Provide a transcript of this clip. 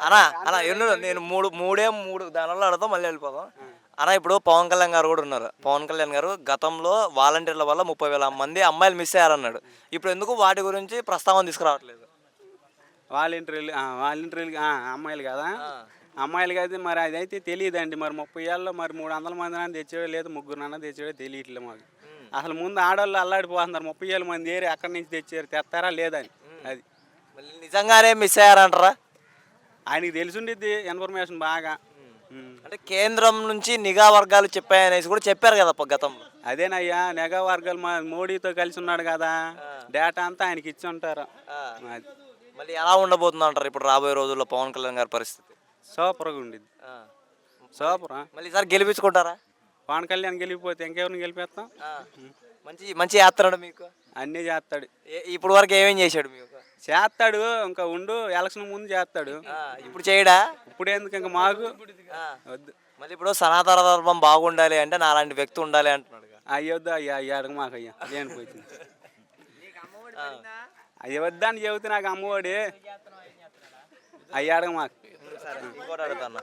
అన్నా అన్నా ఎన్నో నేను మూడు మూడే మూడు దానివల్ల అడతాం మళ్ళీ వెళ్ళిపోదాం. అన్న ఇప్పుడు పవన్ కళ్యాణ్ గారు కూడా ఉన్నారు. పవన్ కళ్యాణ్ గారు గతంలో వాలంటీర్ల వల్ల ముప్పై వేల మంది అమ్మాయిలు మిస్ అయ్యారన్నాడు. ఇప్పుడు ఎందుకు వాటి గురించి ప్రస్తావన తీసుకురావట్లేదు? వాలంటీర్లు వాలంటీర్లు అమ్మాయిలు కదా. అమ్మాయిలు అయితే మరి అదైతే తెలియదండి. మరి ముప్పై ఏళ్ళలో మరి మూడు వందల మంది అన్న తెచ్చాడో లేదు ముగ్గురు అన్న తెచ్చాడో తెలియట్లేదు మాకు. అసలు ముందు ఆడవాళ్ళు అల్లాడిపోతున్నారు. ముప్పై ఏళ్ళ మంది ఏరి అక్కడి నుంచి తెచ్చారు. తెస్తారా లేదని. అది. నిజంగానే మిస్ అయ్యారంటారా? ఆయనకి తెలిసిండిద్ది ఇన్ఫర్మేషన్ బాగా. అంటే కేంద్రం నుంచి నిఘా వర్గాలు చెప్పాయనేసి కూడా చెప్పారు కదా గతంలో. అదేనయ్యా నెగా వర్గాలు మా మోడీతో కలిసి ఉన్నాడు కదా. డేటా అంతా ఆయనకి ఇచ్చి ఉంటారు. మళ్ళీ ఎలా ఉండబోతుంది అంటారు ఇప్పుడు రాబోయే రోజుల్లో పవన్ కళ్యాణ్ గారి పరిస్థితి? సూపర్గా ఉండిద్ది. సూపర్. మళ్ళీ ఈసారి గెలిపించుకుంటారా? పవన్ కళ్యాణ్ గెలిపిపోతే ఇంకెవరిని గెలిపేస్తాం? మంచి మంచి యాత్ర మీకు? అన్నీ చేస్తాడు. ఇప్పుడు వరకు ఏమేం చేశాడు మీకు? చేస్తాడు ఇంకా ఉండు ఎలక్షన్ ముందు చేస్తాడు. ఆ, ఇప్పుడు చేయడా? ఇప్పుడు ఎందుకు ఇంకా మాకు. వద్దు. మళ్ళీ ఇప్పుడు సనాతన ధర్మం బాగుండాలి అంటే నా అలాంటి వ్యక్తి ఉండాలి అంటున్నాడు అయ్యొద్దు అయ్యా అయ్యా అడగ మాకు అయ్యా. లేనిపోతుంది అయ్య వద్దని చెబుతే నాకు అమ్మఒడి అయ్యా అడగ మాకు. సరే ఇంకోటి అడుగుతా అన్న.